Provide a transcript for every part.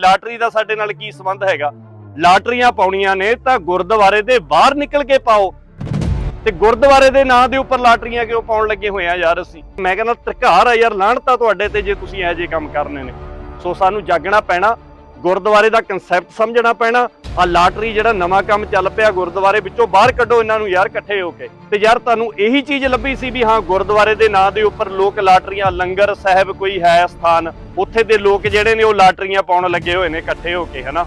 Lottery ਦਾ ਸਾਡੇ ਨਾਲ ਕੀ ਸੰਬੰਧ ਹੈਗਾ? ਲਾਟਰੀਆਂ ਪਾਉਣੀਆਂ ਨੇ ਤਾਂ ਗੁਰਦੁਆਰੇ ਦੇ ਬਾਹਰ ਨਿਕਲ ਕੇ ਪਾਓ। ਤੇ ਗੁਰਦੁਆਰੇ ਦੇ ਨਾਂ ਦੇ ਉੱਪਰ ਲਾਟਰੀਆਂ ਕਿਉਂ ਪਾਉਣ ਲੱਗੇ ਹੋਏ ਆ ਯਾਰ ਅਸੀਂ? ਮੈਂ ਕਹਿੰਦਾ ਧਿਕਾਰ ਆ ਯਾਰ ਲਾਹਣਤਾ ਤੁਹਾਡੇ ਤੇ ਜੇ ਤੁਸੀਂ ਇਹੋ ਜਿਹੇ ਕੰਮ ਕਰਨੇ ਨੇ। ਸੋ ਸਾਨੂੰ ਜਾਗਣਾ ਪੈਣਾ, ਗੁਰਦੁਆਰੇ ਦਾ ਕਨਸੈਪਟ ਸਮਝਣਾ ਪੈਣਾ ਆ ਲਾਟਰੀ ਜਿਹੜਾ ਨਵਾਂ ਕੰਮ ਚੱਲ ਪਿਆ ਗੁਰਦੁਆਰੇ ਵਿੱਚੋਂ ਬਾਹਰ ਕੱਢੋ ਇਹਨਾਂ ਨੂੰ ਯਾਰ ਇਕੱਠੇ ਹੋ ਕੇ। ਤੇ ਯਾਰ ਤੁਹਾਨੂੰ ਇਹੀ ਚੀਜ਼ ਲੱਭੀ ਸੀ ਵੀ ਹਾਂ, ਗੁਰਦੁਆਰੇ ਦੇ ਨਾਂ ਦੇ ਉੱਪਰ ਲੋਕ ਲਾਟਰੀਆਂ, ਲੰਗਰ ਸਾਹਿਬ ਕੋਈ ਹੈ ਸਥਾਨ, ਉੱਥੇ ਦੇ ਲੋਕ ਜਿਹੜੇ ਨੇ ਉਹ ਲਾਟਰੀਆਂ ਪਾਉਣ ਲੱਗੇ ਹੋਏ ਨੇ ਇਕੱਠੇ ਹੋ ਕੇ, ਹਨਾ?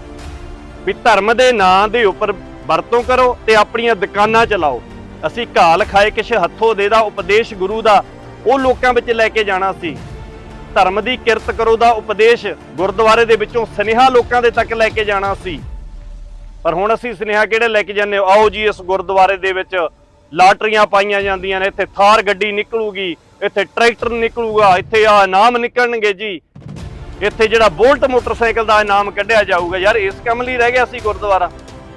ਵੀ ਧਰਮ ਦੇ ਨਾਂ ਦੇ ਉੱਪਰ ਵਰਤੋਂ ਕਰੋ ਤੇ ਆਪਣੀਆਂ ਦੁਕਾਨਾਂ ਚਲਾਓ। ਅਸੀਂ ਘਾਲ ਖਾਏ ਕਿਛ ਹੱਥੋਂ ਦੇ ਦਾ ਉਪਦੇਸ਼ ਗੁਰੂ ਦਾ, ਉਹ ਲੋਕਾਂ ਵਿੱਚ ਲੈ ਕੇ ਜਾਣਾ ਸੀ। ਧਰਮ ਦੀ ਕਿਰਤ ਕਰੋ ਦਾ ਉਪਦੇਸ਼ ਗੁਰਦੁਆਰੇ ਦੇ ਵਿੱਚੋਂ ਸਨੇਹਾ ਲੋਕਾਂ ਦੇ ਤੱਕ ਲੈ ਕੇ ਜਾਣਾ ਸੀ। ਪਰ ਹੁਣ ਅਸੀਂ ਸੁਨੇਹਾ ਕਿਹੜੇ ਲੈ ਕੇ ਜਾਂਦੇ ਆਓ ਜੀ, ਇਸ ਗੁਰਦੁਆਰੇ ਦੇ ਵਿੱਚ ਲਾਟਰੀਆਂ ਪਾਈਆਂ ਜਾਂਦੀਆਂ ਨੇ। ਇੱਥੇ ਥਾਰ ਗੱਡੀ ਨਿਕਲੂਗੀ, ਇੱਥੇ ਟਰੈਕਟਰ ਨਿਕਲੂਗਾ, ਇੱਥੇ ਆ ਇਨਾਮ ਨਿਕਲਣਗੇ ਜੀ। ਇੱਥੇ ਜਿਹੜਾ ਬੋਲਟ ਮੋਟਰਸਾਈਕਲ ਦਾ ਇਨਾਮ ਕੱਢਿਆ ਜਾਊਗਾ। ਯਾਰ, ਇਸ ਕੰਮ ਲਈ ਰਹਿ ਗਿਆ ਸੀ ਗੁਰਦੁਆਰਾ।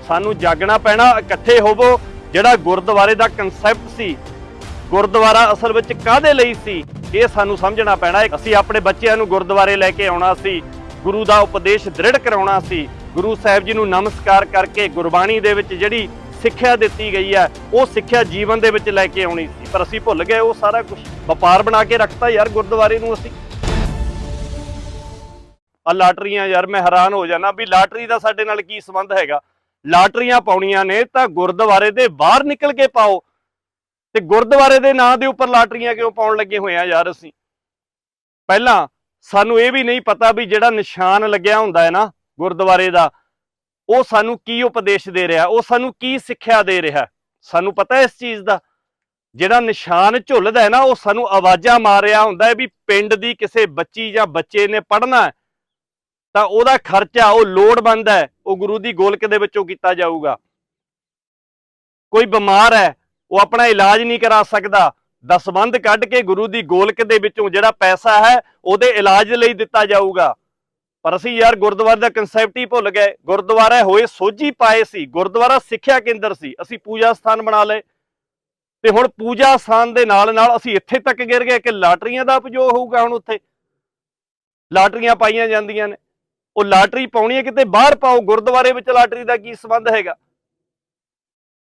ਸਾਨੂੰ ਜਾਗਣਾ ਪੈਣਾ, ਇਕੱਠੇ ਹੋਵੋ। ਜਿਹੜਾ ਗੁਰਦੁਆਰੇ ਦਾ ਕਨਸੈਪਟ ਸੀ, ਗੁਰਦੁਆਰਾ ਅਸਲ ਵਿੱਚ ਕਾਹਦੇ ਲਈ ਸੀ, ਇਹ ਸਾਨੂੰ ਸਮਝਣਾ ਪੈਣਾ। ਅਸੀਂ ਆਪਣੇ ਬੱਚਿਆਂ ਨੂੰ ਗੁਰਦੁਆਰੇ ਲੈ ਕੇ ਆਉਣਾ ਸੀ, ਗੁਰੂ ਦਾ ਉਪਦੇਸ਼ ਦ੍ਰਿੜ ਕਰਾਉਣਾ ਸੀ। ਗੁਰੂ ਸਾਹਿਬ ਜੀ ਨੂੰ ਨਮਸਕਾਰ ਕਰਕੇ ਗੁਰਬਾਣੀ ਦੇ ਵਿੱਚ ਜਿਹੜੀ ਸਿੱਖਿਆ ਦਿੱਤੀ ਗਈ ਹੈ, ਉਹ ਸਿੱਖਿਆ ਜੀਵਨ ਦੇ ਵਿੱਚ ਲੈ ਕੇ ਆਉਣੀ ਸੀ। ਪਰ ਅਸੀਂ ਭੁੱਲ ਗਏ, ਉਹ ਸਾਰਾ ਕੁਝ ਵਪਾਰ ਬਣਾ ਕੇ ਰੱਖਤਾ ਯਾਰ ਗੁਰਦੁਆਰੇ ਨੂੰ ਅਸੀਂ। ਆ ਲਾਟਰੀਆਂ ਯਾਰ, ਮੈਂ ਹੈਰਾਨ ਹੋ ਜਾਣਾ ਵੀ ਲਾਟਰੀ ਦਾ ਸਾਡੇ ਨਾਲ ਕੀ ਸੰਬੰਧ ਹੈਗਾ? ਲਾਟਰੀਆਂ ਪਾਉਣੀਆਂ ਨੇ ਤਾਂ ਗੁਰਦੁਆਰੇ ਦੇ ਬਾਹਰ ਨਿਕਲ ਕੇ ਪਾਓ। ਤੇ ਗੁਰਦੁਆਰੇ ਦੇ ਨਾਂ ਦੇ ਉੱਪਰ ਲਾਟਰੀਆਂ ਕਿਉਂ ਪਾਉਣ ਲੱਗੇ ਹੋਏ ਆ ਯਾਰ ਅਸੀਂ? ਪਹਿਲਾਂ ਸਾਨੂੰ ਇਹ ਵੀ ਨਹੀਂ ਪਤਾ ਵੀ ਜਿਹੜਾ ਨਿਸ਼ਾਨ ਲੱਗਿਆ ਹੁੰਦਾ ਹੈ ਨਾ ਗੁਰਦੁਆਰੇ ਦਾ, ਉਹ ਸਾਨੂੰ ਕੀ ਉਪਦੇਸ਼ ਦੇ ਰਿਹਾ, ਉਹ ਸਾਨੂੰ ਕੀ ਸਿੱਖਿਆ ਦੇ ਰਿਹਾ। ਸਾਨੂੰ ਪਤਾ ਇਸ ਚੀਜ਼ ਦਾ, ਜਿਹੜਾ ਨਿਸ਼ਾਨ ਝੁੱਲਦਾ ਹੈ ਨਾ, ਉਹ ਸਾਨੂੰ ਆਵਾਜ਼ਾਂ ਮਾਰ ਰਿਹਾ ਹੁੰਦਾ ਹੈ ਵੀ ਪਿੰਡ ਦੀ ਕਿਸੇ ਬੱਚੀ ਜਾਂ ਬੱਚੇ ਨੇ ਪੜ੍ਹਨਾ ਤਾਂ ਉਹਦਾ ਖਰਚਾ, ਉਹ ਲੋੜਵੰਦ ਹੈ, ਉਹ ਗੁਰੂ ਦੀ ਗੋਲਕ ਦੇ ਵਿੱਚੋਂ ਕੀਤਾ ਜਾਊਗਾ। ਕੋਈ ਬਿਮਾਰ ਹੈ, ਉਹ ਆਪਣਾ ਇਲਾਜ ਨਹੀਂ ਕਰਾ ਸਕਦਾ, ਦਸਵੰਧ ਕੱਢ ਕੇ ਗੁਰੂ ਦੀ ਗੋਲਕ ਦੇ ਵਿੱਚੋਂ ਜਿਹੜਾ ਪੈਸਾ ਹੈ, ਉਹਦੇ ਇਲਾਜ ਲਈ ਦਿੱਤਾ ਜਾਊਗਾ। ਪਰ ਅਸੀਂ ਯਾਰ ਗੁਰਦੁਆਰੇ ਦਾ ਕਨਸੈਪਟ ਹੀ ਭੁੱਲ ਗਏ। ਗੁਰਦੁਆਰਾ ਹੋਏ ਸੋਝੀ ਪਾਏ ਸੀ। ਗੁਰਦੁਆਰਾ ਸਿੱਖਿਆ ਕੇਂਦਰ ਸੀ। ਅਸੀਂ ਪੂਜਾ ਸਥਾਨ ਬਣਾ ਲਏ। ਤੇ ਹੁਣ ਪੂਜਾ ਸਥਾਨ ਦੇ ਨਾਲ ਨਾਲ ਅਸੀਂ ਇੱਥੇ ਤੱਕ ਗਿਰ ਗਏ ਕਿ ਲਾਟਰੀਆਂ ਦਾ ਉਪਯੋਗ ਹੋਊਗਾ ਹੁਣ ਉੱਥੇ। ਲਾਟਰੀਆਂ ਪਾਈਆਂ ਜਾਂਦੀਆਂ ਨੇ। ਉਹ ਲਾਟਰੀ ਪਾਉਣੀ ਹੈ ਕਿਤੇ ਬਾਹਰ ਪਾਓ। ਗੁਰਦੁਆਰੇ ਵਿੱਚ ਲਾਟਰੀ ਦਾ ਕੀ ਸੰਬੰਧ ਹੈਗਾ?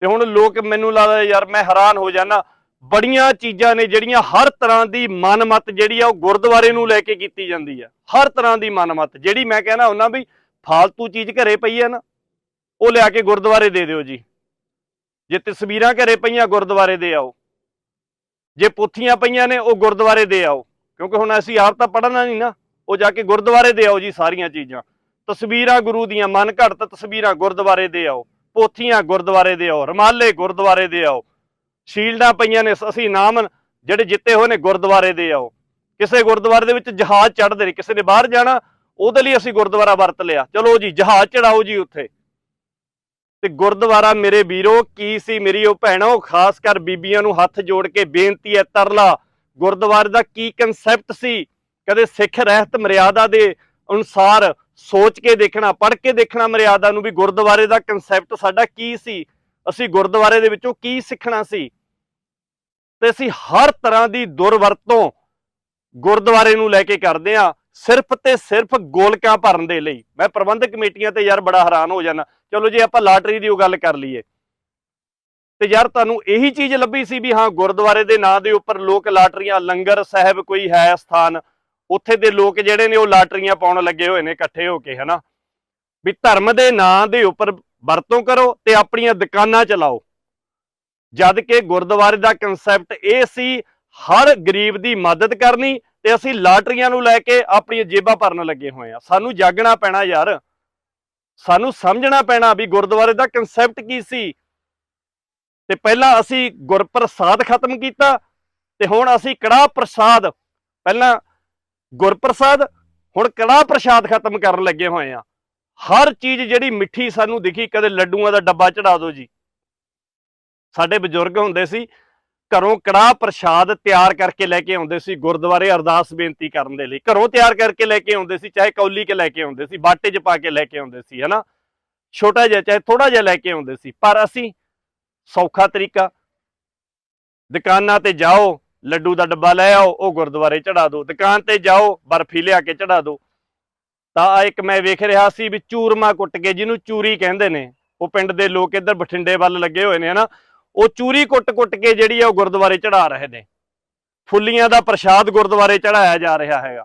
ਤੇ ਹੁਣ ਲੋਕ ਮੈਨੂੰ ਲੱਗਦਾ ਯਾਰ ਮੈਂ ਹੈਰਾਨ ਹੋ ਜਾਣਾ ਬੜੀਆਂ ਚੀਜ਼ਾਂ ਨੇ ਜਿਹੜੀਆਂ ਹਰ ਤਰ੍ਹਾਂ ਦੀ ਮਨਮਤ ਜਿਹੜੀ ਆ ਉਹ ਗੁਰਦੁਆਰੇ ਨੂੰ ਲੈ ਕੇ ਕੀਤੀ ਜਾਂਦੀ ਆ। ਹਰ ਤਰ੍ਹਾਂ ਦੀ ਮਨਮਤ, ਜਿਹੜੀ ਮੈਂ ਕਹਿਣਾ ਹੁੰਦਾ ਵੀ ਫਾਲਤੂ ਚੀਜ਼ ਘਰੇ ਪਈ ਆ ਨਾ, ਉਹ ਲਿਆ ਕੇ ਗੁਰਦੁਆਰੇ ਦੇ ਦਿਓ ਜੀ। ਜੇ ਤਸਵੀਰਾਂ ਘਰੇ ਪਈਆਂ, ਗੁਰਦੁਆਰੇ ਦੇ ਆਓ। ਜੇ ਪੋਥੀਆਂ ਪਈਆਂ ਨੇ, ਉਹ ਗੁਰਦੁਆਰੇ ਦੇ ਆਓ। ਕਿਉਂਕਿ ਹੁਣ ਅਸੀਂ ਆਪ ਤਾਂ ਪੜ੍ਹਨਾ ਨਹੀਂ ਨਾ, ਉਹ ਜਾ ਕੇ ਗੁਰਦੁਆਰੇ ਦੇ ਆਓ ਜੀ ਸਾਰੀਆਂ ਚੀਜ਼ਾਂ। ਤਸਵੀਰਾਂ ਗੁਰੂ ਦੀਆਂ ਮਨ ਘੜਤ ਤਸਵੀਰਾਂ ਗੁਰਦੁਆਰੇ ਦੇ ਆਓ। ਪੋਥੀਆਂ ਗੁਰਦੁਆਰੇ ਦੇ ਆਓ, ਰਮਾਲੇ ਗੁਰਦੁਆਰੇ ਦੇ ਆਓ। ਸ਼ੀਲਡਾਂ ਪਈਆਂ ਨੇ ਅਸੀਂ ਨਾਮ ਜਿਹੜੇ ਜਿੱਤੇ ਹੋਏ ਨੇ ਗੁਰਦੁਆਰੇ ਦੇ ਆਓ। ਕਿਸੇ ਗੁਰਦੁਆਰੇ ਦੇ ਵਿੱਚ ਜਹਾਜ਼ ਚੜ੍ਹਦੇ ਨੇ, ਕਿਸੇ ਨੇ ਬਾਹਰ ਜਾਣਾ, ਉਹਦੇ ਲਈ ਅਸੀਂ ਗੁਰਦੁਆਰਾ ਵਰਤ ਲਿਆ। ਚਲੋ ਜੀ, ਜਹਾਜ਼ ਚੜਾਓ ਜੀ ਉੱਥੇ। ਤੇ ਗੁਰਦੁਆਰਾ ਮੇਰੇ ਵੀਰੋ, ਕੀ ਸੀ ਮੇਰੀ ਉਹ ਭੈਣੋ ਖਾਸ ਕਰ ਬੀਬੀਆਂ ਨੂੰ ਹੱਥ ਜੋੜ ਕੇ ਬੇਨਤੀ ਹੈ, ਤਰਲਾ, ਗੁਰਦੁਆਰੇ ਦਾ ਕੀ ਕਨਸੈਪਟ ਸੀ? ਕਦੇ ਸਿੱਖ ਰਹਿਤ ਮਰਿਆਦਾ ਦੇ ਅਨੁਸਾਰ ਸੋਚ ਕੇ ਦੇਖਣਾ, ਪੜ੍ਹ ਕੇ ਦੇਖਣਾ ਮਰਿਆਦਾ ਨੂੰ ਵੀ ਗੁਰਦੁਆਰੇ ਦਾ ਕਨਸੈਪਟ ਸਾਡਾ ਕੀ ਸੀ? ਅਸੀਂ ਗੁਰਦੁਆਰੇ ਦੇ ਵਿੱਚੋਂ ਕੀ ਸਿੱਖਣਾ ਸੀ? ਤੇ ਅਸੀਂ ਹਰ ਤਰ੍ਹਾਂ ਦੀ ਦੁਰਵਰਤੋਂ ਗੁਰਦੁਆਰੇ ਨੂੰ ਲੈ ਕੇ ਕਰਦੇ ਆ ਸਿਰਫ ਤੇ ਸਿਰਫ ਗੋਲਕਾਂ ਭਰਨ ਦੇ ਲਈ। ਮੈਂ ਪ੍ਰਬੰਧਕ ਕਮੇਟੀਆਂ ਤੇ ਯਾਰ ਬੜਾ ਹੈਰਾਨ ਹੋ ਜਾਂਦਾ। ਚਲੋ ਜੇ, ਆਪਾਂ ਲਾਟਰੀ ਦੀ ਉਹ ਗੱਲ ਕਰ ਲਈਏ। ਤੇ ਯਾਰ, ਤੁਹਾਨੂੰ ਇਹੀ ਚੀਜ਼ ਲੱਭੀ ਸੀ ਵੀ ਹਾਂ, ਗੁਰਦੁਆਰੇ ਦੇ ਨਾਂ ਦੇ ਉੱਪਰ ਲੋਕ ਲਾਟਰੀਆਂ, ਲੰਗਰ ਸਾਹਿਬ ਕੋਈ ਹੈ ਸਥਾਨ, ਉੱਥੇ ਦੇ ਲੋਕ ਜਿਹੜੇ ਨੇ ਉਹ ਲਾਟਰੀਆਂ ਪਾਉਣ ਲੱਗੇ ਹੋਏ ਨੇ, ਇਕੱਠੇ ਹੋ ਕੇ, ਹਨਾ? ਵੀ ਧਰਮ ਦੇ ਨਾਂ ਦੇ ਉੱਪਰ ਵਰਤੋਂ ਕਰੋ ਤੇ ਆਪਣੀਆਂ ਦੁਕਾਨਾਂ ਚਲਾਓ। ਜਦ ਕਿ ਗੁਰਦੁਆਰੇ ਦਾ ਕਨਸੈਪਟ ਇਹ ਸੀ, ਹਰ ਗਰੀਬ ਦੀ ਮਦਦ ਕਰਨੀ ਤੇ ਅਸੀਂ ਲਾਟਰੀਆਂ ਨੂੰ ਲੈ ਕੇ ਆਪਣੀਆਂ ਜੇਬਾਂ ਭਰਨ ਲੱਗੇ ਹੋਏ ਆ ਸਾਨੂੰ ਜਾਗਣਾ ਪੈਣਾ ਯਾਰ। ਸਾਨੂੰ ਸਮਝਣਾ ਪੈਣਾ ਵੀ ਗੁਰਦੁਆਰੇ ਦਾ ਕਨਸੈਪਟ ਕੀ ਸੀ। ਤੇ ਪਹਿਲਾਂ ਅਸੀਂ ਗੁਰਪ੍ਰਸਾਦ ਖਤਮ ਕੀਤਾ ਤੇ ਹੁਣ ਅਸੀਂ ਕੜਾਹ ਪ੍ਰਸਾਦ ਪਹਿਲਾਂ ਗੁਰਪ੍ਰਸਾਦ, ਹੁਣ ਕੜਾਹ ਪ੍ਰਸਾਦ ਖਤਮ ਕਰਨ ਲੱਗੇ ਹੋਏ ਆ ਹਰ ਚੀਜ਼ ਜਿਹੜੀ ਮਿੱਠੀ ਸਾਨੂੰ ਦਿਖੀ, ਕਦੇ ਲੱਡੂਆਂ ਦਾ ਡੱਬਾ ਚੜਾ ਦਿਓ ਜੀ। ਸਾਡੇ ਬਜ਼ੁਰਗ ਹੁੰਦੇ ਸੀ, ਘਰੋਂ ਕੜਾਹ ਪ੍ਰਸ਼ਾਦ ਤਿਆਰ ਕਰਕੇ ਲੈ ਕੇ ਆਉਂਦੇ ਸੀ, ਗੁਰਦੁਆਰੇ ਅਰਦਾਸ ਬੇਨਤੀ ਕਰਨ ਦੇ ਲਈ। ਘਰੋਂ ਤਿਆਰ ਕਰਕੇ ਲੈ ਕੇ ਆਉਂਦੇ ਸੀ, ਚਾਹੇ ਕੌਲੀ ਕੇ ਲੈ ਕੇ ਆਉਂਦੇ ਸੀ, ਬਾਟੇ 'ਚ ਪਾ ਕੇ ਲੈ ਕੇ ਆਉਂਦੇ ਸੀ, ਹਨਾ? ਛੋਟਾ ਜਿਹਾ, ਚਾਹੇ ਥੋੜਾ ਜਿਹਾ ਲੈ ਕੇ ਆਉਂਦੇ ਸੀ। ਪਰ ਅਸੀਂ ਸੌਖਾ ਤਰੀਕਾ, ਦੁਕਾਨਾਂ ਤੇ ਜਾਓ, ਲੱਡੂ ਦਾ ਡੱਬਾ ਲੈ ਆਓ, ਉਹ ਗੁਰਦੁਆਰੇ ਚੜਾ ਦਿਓ ਦੁਕਾਨ ਤੇ ਜਾਓ, ਬਰਫੀ ਲਿਆ ਕੇ ਚੜਾ ਦਿਓ ਤਾਂ ਇੱਕ ਮੈਂ ਵੇਖ ਰਿਹਾ ਸੀ ਵੀ ਚੂਰਮਾ ਕੁੱਟ ਕੇ, ਜਿਹਨੂੰ ਚੂਰੀ ਕਹਿੰਦੇ ਨੇ, ਉਹ ਪਿੰਡ ਦੇ ਲੋਕ ਇੱਧਰ ਬਠਿੰਡੇ ਵੱਲ ਲੱਗੇ ਹੋਏ ਨੇ, ਹਨਾ? ਉਹ ਚੂਰੀ ਕੁੱਟ-ਕੁੱਟ ਕੇ ਜਿਹੜੀ ਆ ਉਹ ਗੁਰਦੁਆਰੇ ਚੜਾ ਰਹੇ ਨੇ। ਫੁੱਲੀਆਂ ਦਾ ਪ੍ਰਸ਼ਾਦ ਗੁਰਦੁਆਰੇ ਚੜਾਇਆ ਜਾ ਰਿਹਾ ਹੈਗਾ।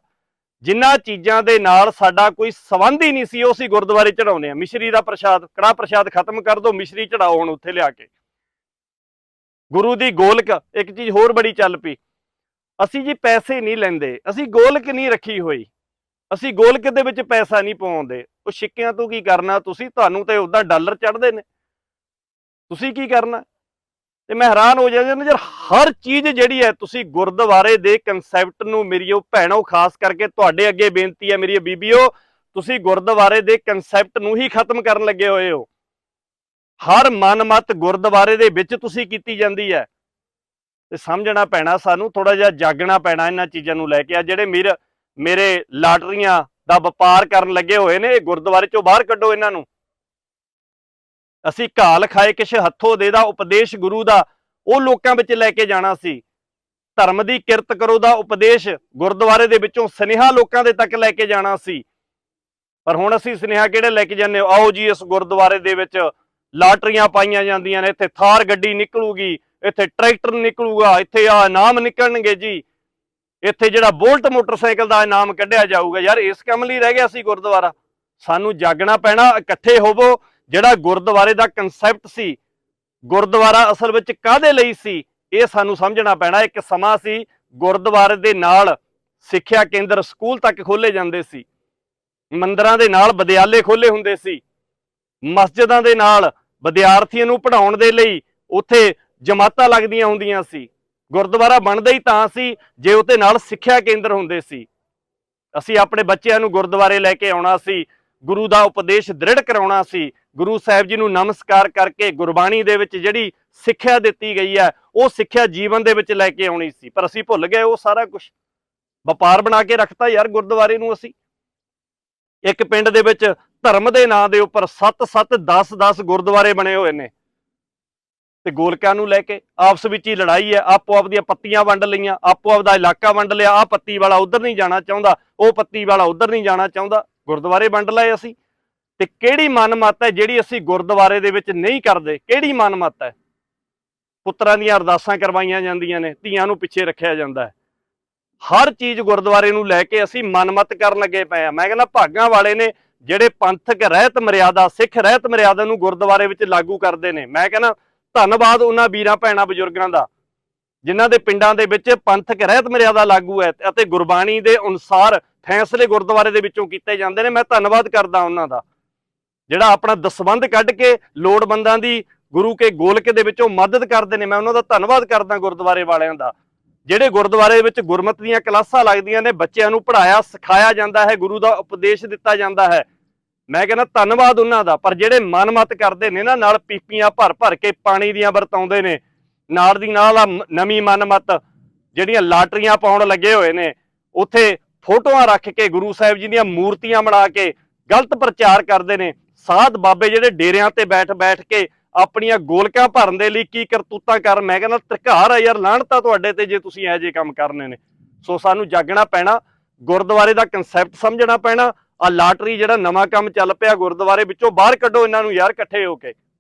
ਜਿਨ੍ਹਾਂ ਚੀਜ਼ਾਂ ਦੇ ਨਾਲ ਸਾਡਾ ਕੋਈ ਸੰਬੰਧ ਹੀ ਨਹੀਂ ਸੀ, ਉਹ ਅਸੀਂ ਗੁਰਦੁਆਰੇ ਚੜਾਉਂਦੇ ਆ ਮਿਸ਼ਰੀ ਦਾ ਪ੍ਰਸ਼ਾਦ ਕੜਾ ਪ੍ਰਸ਼ਾਦ ਖਤਮ ਕਰ ਦਿਓ ਮਿਸ਼ਰੀ ਚੜਾਓ ਹੁਣ ਉੱਥੇ ਲਿਆ ਕੇ। ਗੁਰੂ ਦੀ ਗੋਲਕ, ਇੱਕ ਚੀਜ਼ ਹੋਰ ਬੜੀ ਚੱਲ ਪਈ। ਅਸੀਂ ਜੀ ਪੈਸੇ ਨਹੀਂ ਲੈਂਦੇ, ਅਸੀਂ ਗੋਲਕ ਨਹੀਂ ਰੱਖੀ ਹੋਈ। ਅਸੀਂ ਗੋਲਕ ਦੇ ਵਿੱਚ ਪੈਸਾ ਨਹੀਂ ਪਾਉਂਦੇ। ਉਹ ਸਿੱਕਿਆਂ ਤੋਂ ਕੀ ਕਰਨਾ ਤੁਸੀਂ? ਤੁਹਾਨੂੰ ਤੇ ਉਦਾਂ ਡਾਲਰ ਚੜਦੇ ਨੇ। ਤੁਸੀਂ ਕੀ ਕਰਨਾ? ਤੇ ਮੈਂ ਹੈਰਾਨ ਹੋ ਜਾਂਦਾ ਨਾ ਯਾਰ ਹਰ ਚੀਜ਼ ਜਿਹੜੀ ਹੈ, ਤੁਸੀਂ ਗੁਰਦੁਆਰੇ ਦੇ ਕਨਸੈਪਟ ਨੂੰ ਮੇਰੀਓ ਭੈਣੋ, ਖਾਸ ਕਰਕੇ ਤੁਹਾਡੇ ਅੱਗੇ ਬੇਨਤੀ ਹੈ ਮੇਰੀ ਬੀਬੀਓ, ਤੁਸੀਂ ਗੁਰਦੁਆਰੇ ਦੇ ਕਨਸੈਪਟ ਨੂੰ ਹੀ ਖਤਮ ਕਰਨ ਲੱਗੇ ਹੋਏ ਹੋ। ਹਰ ਮਨਮਤ ਗੁਰਦੁਆਰੇ ਦੇ ਵਿੱਚ ਤੁਸੀਂ ਕੀਤੀ ਜਾਂਦੀ ਹੈ। ਤੇ ਸਮਝਣਾ ਪੈਣਾ ਸਾਨੂੰ ਥੋੜਾ ਜਿਹਾ ਜਾਗਣਾ ਪੈਣਾ ਇਹਨਾਂ ਚੀਜ਼ਾਂ ਨੂੰ ਲੈ ਕੇ। ਆ ਜਿਹੜੇ ਮੇਰੇ ਮੇਰੇ ਲਾਟਰੀਆਂ ਦਾ ਵਪਾਰ ਕਰਨ ਲੱਗੇ ਹੋਏ ਨੇ, ਇਹ ਗੁਰਦੁਆਰੇ ਚੋਂ ਬਾਹਰ ਕੱਢੋ ਇਹਨਾਂ ਨੂੰ। ਅਸੀਂ ਘਾਲ ਖਾਏ ਕਿਛ ਹੱਥੋਂ ਦੇ ਦਾ ਉਪਦੇਸ਼ ਗੁਰੂ ਦਾ, ਉਹ ਲੋਕਾਂ ਵਿੱਚ ਲੈ ਕੇ ਜਾਣਾ ਸੀ। ਧਰਮ ਦੀ ਕਿਰਤ ਕਰੋ ਦਾ ਉਪਦੇਸ਼ ਗੁਰਦੁਆਰੇ ਦੇ ਵਿੱਚੋਂ ਸਨੇਹਾ ਲੋਕਾਂ ਦੇ ਤੱਕ ਲੈ ਕੇ ਜਾਣਾ ਸੀ। ਪਰ ਹੁਣ ਅਸੀਂ ਸਨੇਹਾ ਕਿਹੜੇ ਲੈ ਕੇ ਜਾਂਦੇ ਆਓ ਜੀ, ਇਸ ਗੁਰਦੁਆਰੇ ਦੇ ਵਿੱਚ ਲਾਟਰੀਆਂ ਪਾਈਆਂ ਜਾਂਦੀਆਂ ਨੇ। ਇੱਥੇ ਥਾਰ ਗੱਡੀ ਨਿਕਲੂਗੀ, ਇੱਥੇ ਟਰੈਕਟਰ ਨਿਕਲੂਗਾ, ਇੱਥੇ ਆ ਇਨਾਮ ਨਿਕਲਣਗੇ ਜੀ। ਇੱਥੇ ਜਿਹੜਾ ਬੋਲਟ ਮੋਟਰਸਾਈਕਲ ਦਾ ਇਨਾਮ ਕੱਢਿਆ ਜਾਊਗਾ। ਯਾਰ ਇਸ ਕੰਮ ਲਈ ਰਹਿ ਗਿਆ ਸੀ ਗੁਰਦੁਆਰਾ। ਸਾਨੂੰ ਜਾਗਣਾ ਪੈਣਾ, ਇਕੱਠੇ ਹੋਵੋ। ਜਿਹੜਾ ਗੁਰਦੁਆਰੇ ਦਾ ਕਨਸੈਪਟ ਸੀ, ਗੁਰਦੁਆਰਾ ਅਸਲ ਵਿੱਚ ਕਾਹਦੇ ਲਈ ਸੀ, ਇਹ ਸਾਨੂੰ ਸਮਝਣਾ ਪੈਣਾ। ਇੱਕ ਸਮਾਂ ਸੀ, ਗੁਰਦੁਆਰੇ ਦੇ ਨਾਲ ਸਿੱਖਿਆ ਕੇਂਦਰ ਸਕੂਲ ਤੱਕ ਖੋਲੇ ਜਾਂਦੇ ਸੀ। ਮੰਦਰਾਂ ਦੇ ਨਾਲ ਵਿਦਿਆਲੇ ਖੋਲੇ ਹੁੰਦੇ ਸੀ। ਮਸਜਿਦਾਂ ਦੇ ਨਾਲ ਵਿਦਿਆਰਥੀਆਂ ਨੂੰ ਪੜ੍ਹਾਉਣ ਦੇ ਲਈ ਉੱਥੇ ਜਮਾਤਾਂ ਲੱਗਦੀਆਂ ਹੁੰਦੀਆਂ ਸੀ। ਗੁਰਦੁਆਰਾ ਬਣਦਾ ਹੀ ਤਾਂ ਸੀ, ਜੇ ਉਹਦੇ ਨਾਲ ਸਿੱਖਿਆ ਕੇਂਦਰ ਹੁੰਦੇ ਸੀ। ਅਸੀਂ ਆਪਣੇ ਬੱਚਿਆਂ ਨੂੰ ਗੁਰਦੁਆਰੇ ਲੈ ਕੇ ਆਉਣਾ ਸੀ, ਗੁਰੂ ਦਾ ਉਪਦੇਸ਼ ਦ੍ਰਿੜ ਕਰਾਉਣਾ ਸੀ ਗੁਰੂ ਸਾਹਿਬ ਜੀ ਨੂੰ ਨਮਸਕਾਰ ਕਰਕੇ ਗੁਰਬਾਣੀ ਦੇ ਵਿੱਚ ਜਿਹੜੀ ਸਿੱਖਿਆ ਦਿੱਤੀ ਗਈ ਹੈ, ਉਹ ਸਿੱਖਿਆ ਜੀਵਨ ਦੇ ਵਿੱਚ ਲੈ ਕੇ ਆਉਣੀ ਸੀ। ਪਰ ਅਸੀਂ ਭੁੱਲ ਗਏ ਉਹ ਸਾਰਾ ਕੁਝ ਵਪਾਰ ਬਣਾ ਕੇ ਰੱਖਤਾ ਯਾਰ ਗੁਰਦੁਆਰੇ ਨੂੰ ਅਸੀਂ। ਇੱਕ ਪਿੰਡ ਦੇ ਵਿੱਚ ਧਰਮ ਦੇ ਨਾਂ ਦੇ ਉੱਪਰ 7-7 10-10 ਗੁਰਦੁਆਰੇ ਬਣੇ ਹੋਏ ਨੇ। ਤੇ ਗੋਲਕਿਆਂ ਨੂੰ ਲੈ ਕੇ ਆਪਸ ਵਿੱਚ ਹੀ ਲੜਾਈ ਹੈ। ਆਪੋ ਆਪ ਦੀਆਂ ਪੱਤੀਆਂ ਵੰਡ ਲਈਆਂ, ਆਪੋ ਆਪ ਦਾ ਇਲਾਕਾ ਵੰਡ ਲਿਆ। ਆ ਪੱਤੀ ਵਾਲਾ ਉਧਰ ਨਹੀਂ ਜਾਣਾ ਚਾਹੁੰਦਾ, ਉਹ ਪੱਤੀ ਵਾਲਾ ਉਧਰ ਨਹੀਂ ਜਾਣਾ ਚਾਹੁੰਦਾ। ਗੁਰਦੁਆਰੇ ਵੰਡ ਲਏ ਅਸੀਂ। ਤੇ ਕਿਹੜੀ ਮਨਮਤ ਹੈ ਜਿਹੜੀ ਅਸੀਂ ਗੁਰਦੁਆਰੇ ਦੇ ਵਿੱਚ ਨਹੀਂ ਕਰਦੇ? ਕਿਹੜੀ ਮਨਮਤ ਹੈ? ਪੁੱਤਰਾਂ ਦੀਆਂ ਅਰਦਾਸਾਂ ਕਰਵਾਈਆਂ ਜਾਂਦੀਆਂ ਨੇ, ਧੀਆਂ ਨੂੰ ਪਿੱਛੇ ਰੱਖਿਆ ਜਾਂਦਾ ਹੈ। ਹਰ ਚੀਜ਼ ਗੁਰਦੁਆਰੇ ਨੂੰ ਲੈ ਕੇ ਅਸੀਂ ਮਨਮਤ ਕਰਨ ਲੱਗੇ ਪਏ ਆ ਮੈਂ ਕਹਿੰਦਾ ਭਾਗਾਂ ਵਾਲੇ ਨੇ ਜਿਹੜੇ ਪੰਥਕ ਰਹਿਤ ਮਰਿਆਦਾ, ਸਿੱਖ ਰਹਿਤ ਮਰਿਆਦਾ ਨੂੰ ਗੁਰਦੁਆਰੇ ਵਿੱਚ ਲਾਗੂ ਕਰਦੇ ਨੇ। ਮੈਂ ਕਹਿੰਦਾ ਧੰਨਵਾਦ ਉਹਨਾਂ ਵੀਰਾਂ, ਭੈਣਾਂ, ਬਜ਼ੁਰਗਾਂ ਦਾ, ਜਿਨ੍ਹਾਂ ਦੇ ਪਿੰਡਾਂ ਦੇ ਵਿੱਚ ਪੰਥਕ ਰਹਿਤ ਮਰਿਆਦਾ ਲਾਗੂ ਹੈ ਅਤੇ ਗੁਰਬਾਣੀ ਦੇ ਅਨੁਸਾਰ ਫੈਸਲੇ ਗੁਰਦੁਆਰੇ ਦੇ ਵਿੱਚੋਂ ਕੀਤੇ ਜਾਂਦੇ ਨੇ। ਮੈਂ ਧੰਨਵਾਦ ਕਰਦਾ ਉਹਨਾਂ ਦਾ। ਜਿਹੜਾ ਆਪਣਾ ਦਸਵੰਧ ਕੱਢ ਕੇ ਲੋੜਵੰਦਾਂ ਦੀ ਗੁਰੂ ਕੇ ਗੋਲਕ ਦੇ ਵਿੱਚੋਂ ਮਦਦ ਕਰਦੇ ਨੇ, ਮੈਂ ਉਹਨਾਂ ਦਾ ਧੰਨਵਾਦ ਕਰਦਾ ਗੁਰਦੁਆਰੇ ਵਾਲਿਆਂ ਦਾ। ਜਿਹੜੇ ਗੁਰਦੁਆਰੇ ਵਿੱਚ ਗੁਰਮਤ ਦੀਆਂ ਕਲਾਸਾਂ ਲੱਗਦੀਆਂ ਨੇ, ਬੱਚਿਆਂ ਨੂੰ ਪੜ੍ਹਾਇਆ, ਸਿਖਾਇਆ ਜਾਂਦਾ ਹੈ, ਗੁਰੂ ਦਾ ਉਪਦੇਸ਼ ਦਿੱਤਾ ਜਾਂਦਾ ਹੈ। ਮੈਂ ਕਹਿੰਦਾ ਧੰਨਵਾਦ ਉਹਨਾਂ ਦਾ, ਪਰ ਜਿਹੜੇ ਮਨਮਤ ਕਰਦੇ ਨੇ ਨਾ, ਨਾਲ ਪੀਪੀਆਂ ਭਰ ਭਰ ਕੇ ਪਾਣੀ ਦੀਆਂ ਵਰਤਾਉਂਦੇ ਨੇ, ਨਾਲ ਦੀ ਨਾਲ ਆ ਮ- ਨਵੀਂ ਮਨਮਤ, ਜਿਹੜੀਆਂ ਲਾਟਰੀਆਂ ਪਾਉਣ ਲੱਗੇ ਹੋਏ ਨੇ, ਉੱਥੇ ਫੋਟੋਆਂ ਰੱਖ ਕੇ ਗੁਰੂ ਸਾਹਿਬ ਜੀ ਦੀਆਂ ਮੂਰਤੀਆਂ ਬਣਾ ਕੇ ਗਲਤ ਪ੍ਰਚਾਰ ਕਰਦੇ ਨੇ ਸਾਧ ਬਾਬੇ ਜਿਹੜੇ ਡੇਰਿਆਂ ਤੇ ਬੈਠ ਬੈਠ ਕੇ ਆਪਣੀਆਂ ਗੋਲਕਾਂ ਭਰਨ ਦੇ ਲਈ ਕੀ ਕਰਤੂਤਾਂ ਕਰ, ਮੈਂ ਕਹਿੰਦਾ ਧਿਕਾਰ ਆ ਯਾਰ, ਲਾਹਣਤਾ ਤੁਹਾਡੇ ਤੇ ਜੇ ਤੁਸੀਂ ਇਹੋ ਜਿਹੇ ਕੰਮ ਕਰਨੇ ਨੇ। ਸੋ ਸਾਨੂੰ ਜਾਗਣਾ ਪੈਣਾ, ਗੁਰਦੁਆਰੇ ਦਾ ਕਨਸੈਪਟ ਸਮਝਣਾ ਪੈਣਾ ਆ ਲਾਟਰੀ ਜਿਹੜਾ ਨਵਾਂ ਕੰਮ ਚੱਲ ਪਿਆ ਗੁਰਦੁਆਰੇ ਵਿੱਚੋਂ ਬਾਹਰ ਕੱਢੋ ਇਹਨਾਂ ਨੂੰ ਯਾਰ ਇਕੱਠੇ ਹੋ ਕੇ।